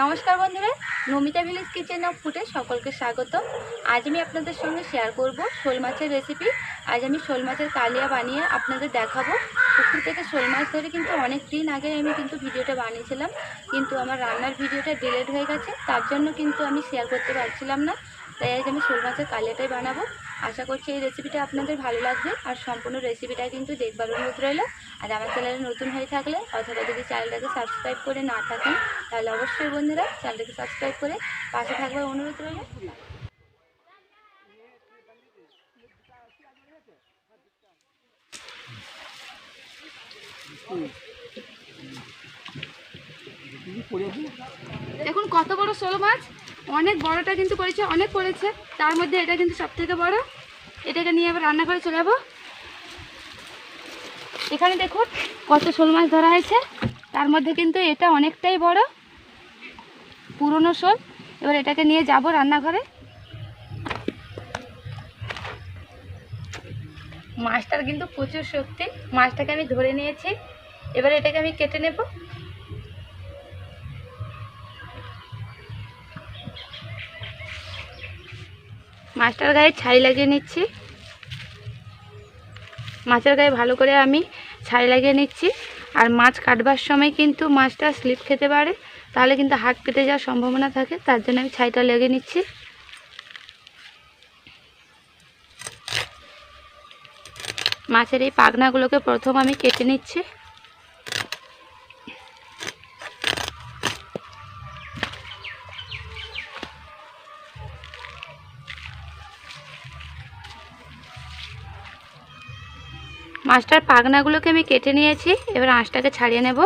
নমস্কার বন্ধুরা, Namita village kitchen of ফুটে সকলকে স্বাগত আজ আমি আপনাদের সঙ্গে শেয়ার করব শোল মাছের রেসিপি আজ আমি শোল মাছের কালিয়া বানিয়ে আপনাদের দেখাবো। পুকুর থেকে শোল মাছ ধরে কিন্তু অনেক দিন আগে আমি কিন্তু ভিডিওটা বানিয়েছিলাম, কিন্তু আমার রান্নার ভিডিওটা ডিলেট হয়ে গেছে, তার জন্য কিন্তু আমি শেয়ার করতে পারছিলাম না। তাই আজ আমি শোল মাছের কালিয়াটাই বানাবো। আশা করছি এই রেসিপিটা আপনাদের ভালো লাগবে। আর সম্পূর্ণ রেসিপিটা কিন্তু দেখবার অনুরোধ রইল। আর আমার চ্যানেলে নতুন হয়ে থাকলে অথবা যদি চ্যানেলটাকে সাবস্ক্রাইব করে না থাকেন, তাহলে অবশ্যই বন্ধুরা চ্যানেলটাকে সাবস্ক্রাইব করে পাশে থাকবার অনুরোধ রইল। দেখুন কত বড় ষোলো মাছ? অনেক বড়টা কিন্তু করেছে, অনেক করেছে। তার মধ্যে এটা কিন্তু সব থেকে বড়। এটাকে নিয়ে আবার রান্না করে চলে যাব। এখানে দেখুন কত শোল মাছ ধরা হয়েছে। তার মধ্যে কিন্তু এটা অনেকটাই বড়, পুরনো শোল। এবার এটাকে নিয়ে যাব রান্নাঘরে। মাছটার কিন্তু প্রচুর শক্তি। মাছটাকে আমি ধরে নিয়েছি। এবার এটাকে আমি কেটে নেব। মাছটার গায়ে ছাই লাগিয়ে নিচ্ছি। মাছের গায়ে ভালো করে আমি ছাই লাগিয়ে নিচ্ছি। আর মাছ কাটবার সময় কিন্তু মাছটা স্লিপ খেতে পারে, তাহলে কিন্তু হাত কেটে যাওয়ার সম্ভাবনা থাকে, তার জন্য আমি ছাইটা লেগে নিচ্ছি। মাছের এই পাখনাগুলোকে প্রথম আমি কেটে নিচ্ছি। মাছটার পাখনাগুলোকে আমি কেটে নিয়েছি, এবার আঁশটাকে ছাড়িয়ে নেব।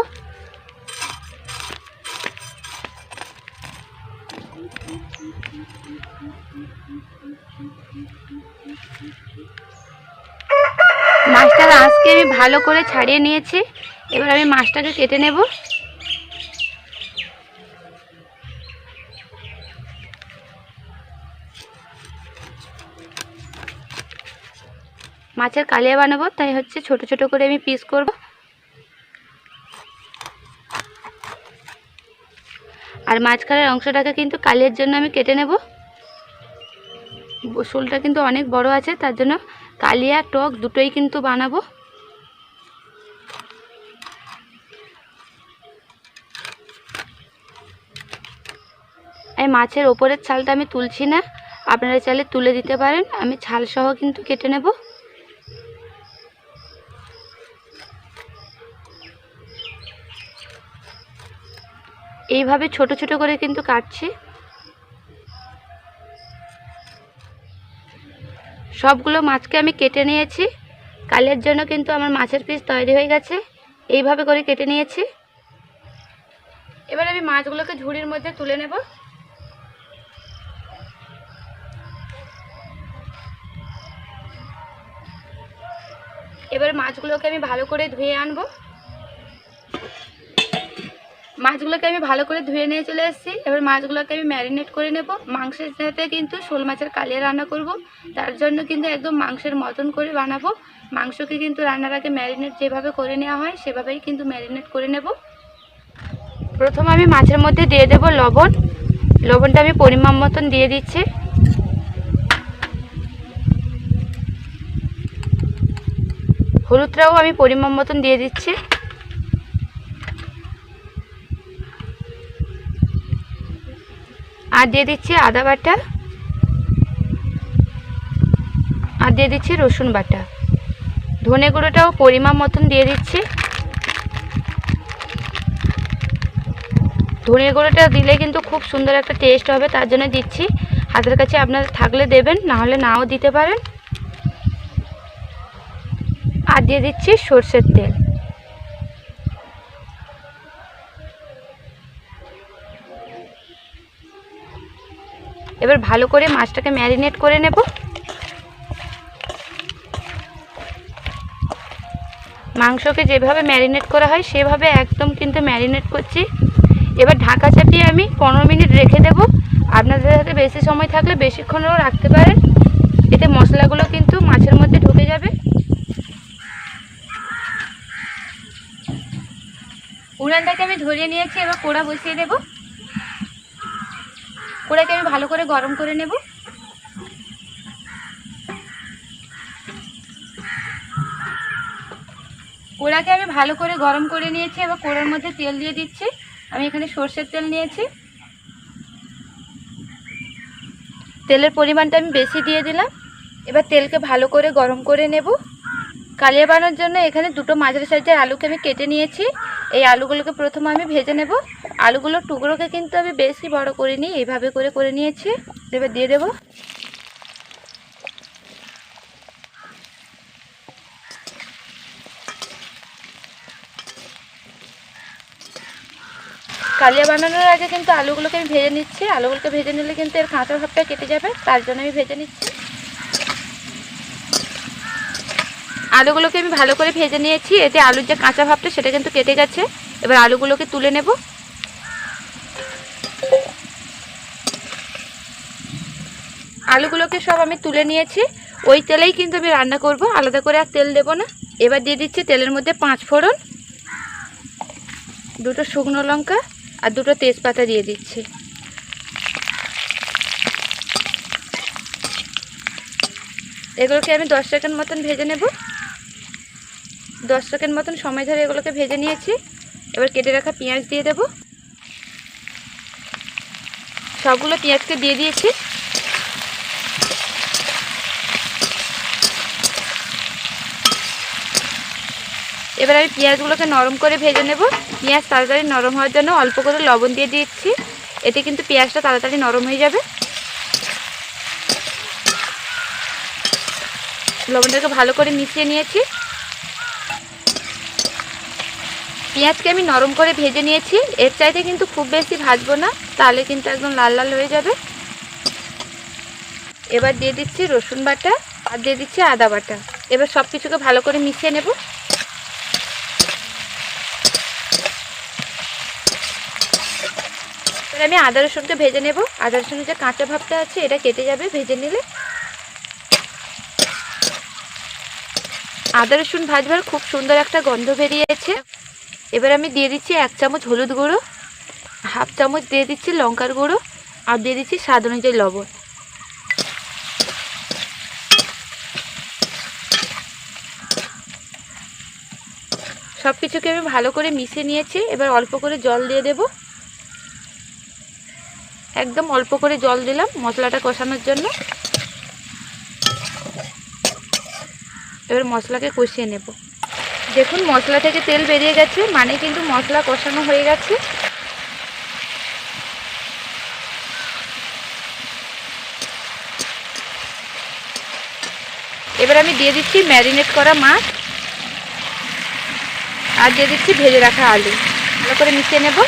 মাছটার আঁশকে আমি ভালো করে ছাড়িয়ে নিয়েছি, এবার আমি মাছটাকে কেটে নেব। মাছের কালিয়া বানাবো, তাই হচ্ছে ছোট ছোট করে আমি পিস করব। আর মাঝখানের অংশটাকে কিন্তু কালিয়ার জন্য আমি কেটে নেব। শোলটা কিন্তু অনেক বড় আছে, তার জন্য কালিয়া, টক দুটোই কিন্তু বানাবো। এই মাছের ওপরের ছালটা আমি তুলছি না, আপনারা চাইলে তুলে দিতে পারেন, আমি ছাল সহ কিন্তু কেটে নেব। এইভাবে ছোট ছোট করে কিন্তু কাটছি। সবগুলো মাছকে আমি কেটে নিয়েছি। কালের জন্য কিন্তু আমার মাছের পিস তৈরি হয়ে গেছে। এইভাবে করে কেটে নিয়েছি। এবার আমি মাছগুলোকে ঝুড়ির মধ্যে তুলে নেব। এবার মাছগুলোকে আমি ভালো করে ধুয়ে আনব। মাছগুলোকে আমি ভালো করে ধুয়ে নিয়ে চলে এসেছি। এবার মাছগুলোকে আমি ম্যারিনেট করে নেব। মাংসের সাথে কিন্তু শোল মাছের কালিয়া রান্না করব। তার জন্য কিন্তু একদম মাংসের মতন করে বানাবো। মাংসকে কিন্তু রান্নার আগে ম্যারিনেট যেভাবে করে নেওয়া হয়, সেভাবেই কিন্তু ম্যারিনেট করে নেব। প্রথম আমি মাছের মধ্যে দিয়ে দেব লবণ। লবণটা আমি পরিমাণ মতন দিয়ে দিচ্ছি। হলুদটাও আমি পরিমাণ মতন দিয়ে দিচ্ছি। আর দিয়ে দিচ্ছি আদা বাটা। আর দিয়ে দিচ্ছি রসুন বাটা। ধনে গুঁড়োটাও পরিমাণ মতন দিয়ে দিচ্ছি। ধনে গুঁড়োটা দিলে কিন্তু খুব সুন্দর একটা টেস্ট হবে, তার জন্য দিচ্ছি। হাতের কাছে আপনাদের থাকলে দেবেন, না হলে নাও দিতে পারেন। আর দিয়ে দিচ্ছি সর্ষের তেল। এবার ভালো করে মাছটাকে ম্যারিনেট করে নেব। মাংসকে যেভাবে ম্যারিনেট করা হয়, সেভাবে একদম কিন্তু ম্যারিনেট করছি। এবার ঢাকা চাপিয়ে আমি পনেরো মিনিট রেখে দেব। আপনাদের হাতে বেশি সময় থাকলে বেশিক্ষণও রাখতে পারেন। এতে মশলাগুলো কিন্তু মাছের মধ্যে ঢুকে যাবে। উনানটাকে আমি ধরিয়ে নিয়েছি, এবার কোড়া বসিয়ে দেবো। কড়াইকে আমি ভালো করে গরম করে নেব। কোড়াকে আমি ভালো করে গরম করে নিয়েছি, এবার কোড়ার মধ্যে তেল দিয়ে দিচ্ছি। আমি এখানে সর্ষের তেল নিয়েছি। তেলের পরিমাণটা আমি বেশি দিয়ে দিলাম। এবার তেলকে ভালো করে গরম করে নেব। কালিয়া বানানোর জন্য এখানে দুটো মাঝারি সাইজের আলুকে আমি কেটে নিয়েছি। এই আলুগুলোকে প্রথমে আমি ভেজে নেব। আলুগুলোর টুকরোকে কিন্তু আমি বেশি বড় করিনি, এইভাবে করে করে নিয়েছি। এবার দিয়ে দেবো। কালিয়া বানানোর আগে কিন্তু আলুগুলোকে আমি ভেজে নিচ্ছি। আলুগুলোকে ভেজে নিলে কিন্তু এর কাঁচা ভাবটা কেটে যাবে, তার জন্য আমি ভেজে নিচ্ছি। আলুগুলোকে আমি ভালো করে ভেজে নিয়েছি। এতে আলুর যে কাঁচা ভাবটা, সেটা কিন্তু কেটে গেছে। এবার আলুগুলোকে তুলে নেব। আলুগুলোকে সব আমি তুলে নিয়েছি। ওই তেলেই কিন্তু আমি রান্না করব। আলাদা করে আর তেল দেবো না। এবার দিয়ে দিচ্ছি তেলের মধ্যে পাঁচ ফোড়ন, দুটো শুকনো লঙ্কা আর দুটো তেজপাতা দিয়ে দিচ্ছি। এগুলোকে আমি দশ সেকেন্ড মতন ভেজে নেব। দশ সেকেন্ড মতন সময় ধরে এগুলোকে ভেজে নিয়েছি। এবার কেটে রাখা পেঁয়াজ দিয়ে দেব। সবগুলো পেঁয়াজকে দিয়ে দিয়েছি। এবার আমি পেঁয়াজগুলোকে নরম করে ভেজে নেব। পেঁয়াজ তাড়াতাড়ি নরম হওয়ার জন্য অল্প করে লবণ দিয়ে দিচ্ছি এতে কিন্তু পেঁয়াজটা তাড়াতাড়ি নরম হয়ে যাবে। লবণটাকে ভালো করে মিশিয়ে নিয়েছি। পেঁয়াজকে আমি নরম করে ভেজে নিয়েছি। এর চাইতে কিন্তু খুব বেশি ভাজবো না। তাহলে কিন্তু একদম লাল লাল হয়ে যাবে। এবার দিয়ে দিচ্ছি রসুন বাটা আর দিয়ে দিচ্ছি আদা বাটা। এবার সব কিছুকে ভালো করে মিশিয়ে নেব। এবার আমি আদা রসুনকে ভেজে নেব। আদা রসুনের যে কাঁচা ভাবটা আছে, এটা কেটে যাবে ভেজে নিলে। আদা রসুন ভাজবার খুব সুন্দর একটা গন্ধ বেরিয়েছে। এবার আমি দিয়ে দিচ্ছি এক চামচ হলুদ গুঁড়ো, হাফ চামচ দিয়ে দিচ্ছি লঙ্কার গুঁড়ো, আর দিয়ে দিচ্ছি স্বাদ অনুযায়ী লবণ। সব কিছুকে আমি ভালো করে মিশিয়ে নিয়েছি, এবার অল্প করে জল দিয়ে দেব। একদম অল্প করে জল দিলাম মশলাটা কষানোর জন্য। এবার মশলাকে কষিয়ে নেব। দেখুন, মশলা থেকে তেল বেরিয়ে গেছে মানে কিন্তু মশলা কষানো হয়ে গেছে। এবার আমি দিয়ে দিচ্ছি ম্যারিনেট করা মাছ, আর দিয়ে দিচ্ছি ভেজে রাখা আলু। ভালো করে মিশিয়ে নেব।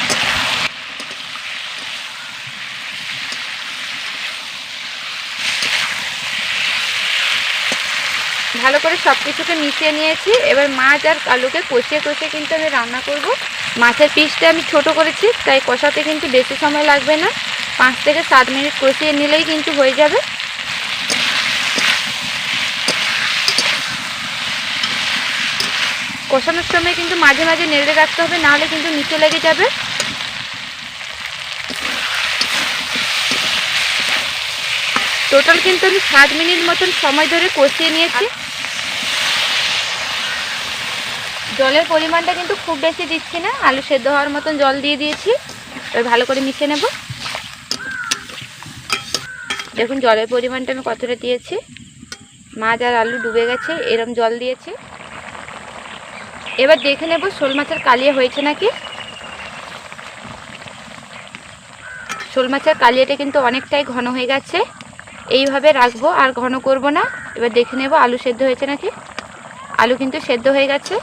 ভালো করে সব কিছুকে মিশিয়ে নিয়েছি। এবার মাছ আর আলুকে কষিয়ে কষিয়ে কিন্তু আমি রান্না করব। মাছের পিসটা আমি ছোট করেছি, তাই কষাতে কিন্তু বেশি সময় লাগবে না। পাঁচ থেকে সাত মিনিট কষিয়ে নিলেই কিন্তু হয়ে যাবে। কষানোর সময় কিন্তু মাঝে মাঝে নেড়ে রাখতে হবে, নাহলে কিন্তু নিচে লেগে যাবে। টোটাল কিন্তু আমি সাত মিনিট মতন সময় ধরে কষিয়ে নিয়েছি। জলের পরিমাণটা কিন্তু খুব বেশি দিচ্ছি না, আলু সেদ্ধ হওয়ার মতন জল দিয়ে দিয়েছি। এবার ভালো করে মিশিয়ে নেব। দেখুন জলের পরিমাণটা আমি কতটা দিয়েছি। মাছ আর আলু ডুবে গেছে, এরম জল দিয়েছি। এবার দেখে নেব শোল মাছের কালিয়া হয়েছে নাকি। শোল মাছের কালিয়াটা কিন্তু অনেকটাই ঘন হয়ে গেছে। এইভাবে রাখব আর ঘন করব না। এবার দেখে নেব আলু সেদ্ধ হয়েছে নাকি। আলু কিন্তু সেদ্ধ হয়ে গেছে।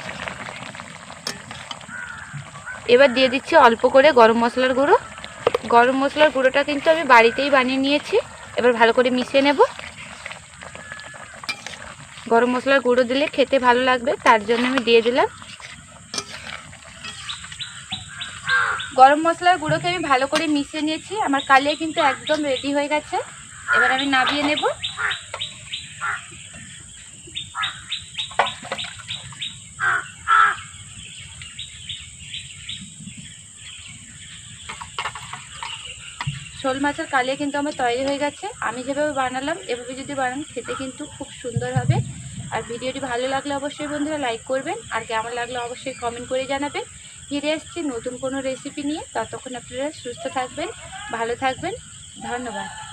এবার দিয়ে দিচ্ছি অল্প করে গরম মশলার গুঁড়ো। গরম মশলার গুঁড়োটা কিন্তু আমি বাড়িতেই বানিয়ে নিয়েছি। এবার ভালো করে মিশিয়ে নেব। গরম মশলার গুঁড়ো দিলে খেতে ভালো লাগবে, তার জন্য আমি দিয়ে দিলাম। গরম মশলার গুঁড়োকে আমি ভালো করে মিশিয়ে নিয়েছি। আমার কালিয়া কিন্তু একদম রেডি হয়ে গেছে। এবার আমি নামিয়ে নেব। শোল মাছের কালিয়া কিন্তু আমার তৈরি হয়ে গেছে। আমি যেভাবে বানালাম, এভাবে যদি বানান, খেতে কিন্তু খুব সুন্দর হবে। আর ভিডিওটি ভালো লাগলে অবশ্যই বন্ধুরা লাইক করবেন। আর কেমন লাগলে অবশ্যই কমেন্ট করে জানাবেন। ফিরে আসছি নতুন কোনো রেসিপি নিয়ে। ততক্ষণ আপনারা সুস্থ থাকবেন, ভালো থাকবেন। ধন্যবাদ।